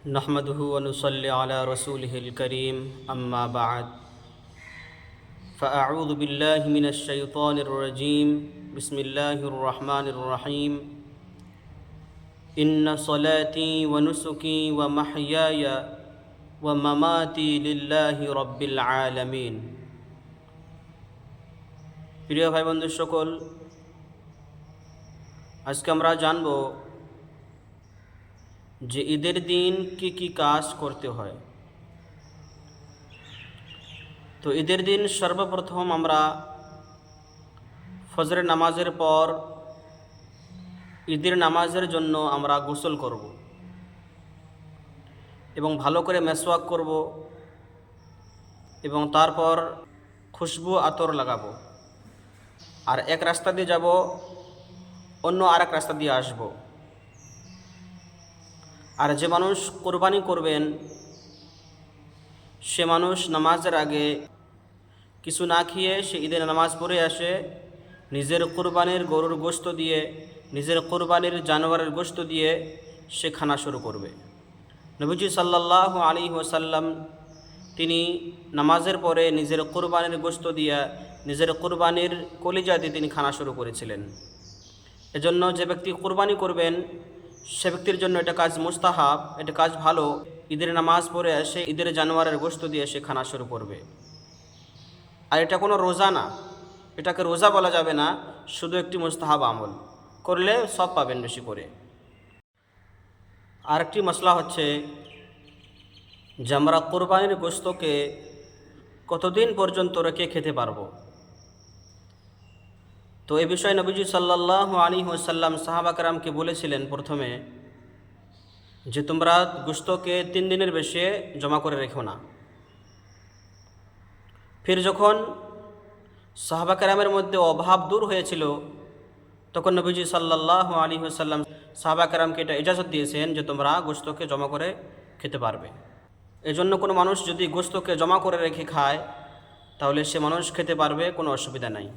نحمده ونصلي على رسوله الكريم أما بعد فأعوذ بالله من الشيطان الرجيم بسم الله الرحمن الرحيم إن صلاتي ونسكي ومحياي ومماتي لله رب العالمين প্রিয় ভাই বন্ধু সকল আজকে আমরা জানব যে ঈদের দিন কি কি কাজ করতে হয়। তো ঈদের দিন সর্বপ্রথম আমরা ফজরের নামাজের পর ঈদের নামাজের জন্য আমরা গোসল করব এবং ভালো করে মেসওয়াক করব এবং তারপর খুশবু আতর লাগাবো। আর এক রাস্তা দিয়ে যাব, অন্য আর এক রাস্তা দিয়ে আসব। আর যে মানুষ কোরবানি করবেন, সে মানুষ নামাজের আগে কিছু না খেয়ে সে ঈদের নামাজ পড়ে আসে, নিজের কোরবানির গরুর গোস্ত দিয়ে, নিজের কোরবানির জানোয়ারের গোস্ত দিয়ে সে খানা শুরু করবে। নবীজি সাল্লাহ আলী ওসাল্লাম তিনি নামাজের পরে নিজের কোরবানির গোস্ত দিয়া নিজের কোরবানির কলিজা দিয়ে তিনি খানা শুরু করেছিলেন। এজন্য যে ব্যক্তি কোরবানি করবেন সে ব্যক্তির জন্য এটা কাজ মুস্তাহাব, এটা কাজ ভালো। ঈদের নামাজ পড়ে এসে ঈদের জানোয়ারের গোস্ত দিয়ে সে খানা শুরু করবে। আর এটা কোনো রোজা না। এটাকে রোজা বলা যাবে না, শুধু একটি মুস্তাহাব আমল। করলে সব পাবেন বেশি করে। আরেকটি মশলা হচ্ছে, যে আমরা কোরবানির গোস্তকে কতদিন পর্যন্ত রেখে খেতে পারব? তো এ বিষয়ে নবীজি সাল্লাহ আলী ওসাল্লাম সাহাবাকরামকে বলেছিলেন প্রথমে যে তোমরা গুস্তকে তিন দিনের বেশি জমা করে রেখো না। ফির যখন সাহাবাকরামের মধ্যে অভাব দূর হয়েছিল, তখন নবীজি সাল্লাহ আলী ওসাল্লাম সাহাবাকরামকে এটা ইজাজত দিয়েছেন যে তোমরা গোস্তকে জমা করে খেতে পারবে। এজন্য কোনো মানুষ যদি গোস্তকে জমা করে রেখে খায়, তাহলে সে মানুষ খেতে পারবে, কোনো অসুবিধা নাই।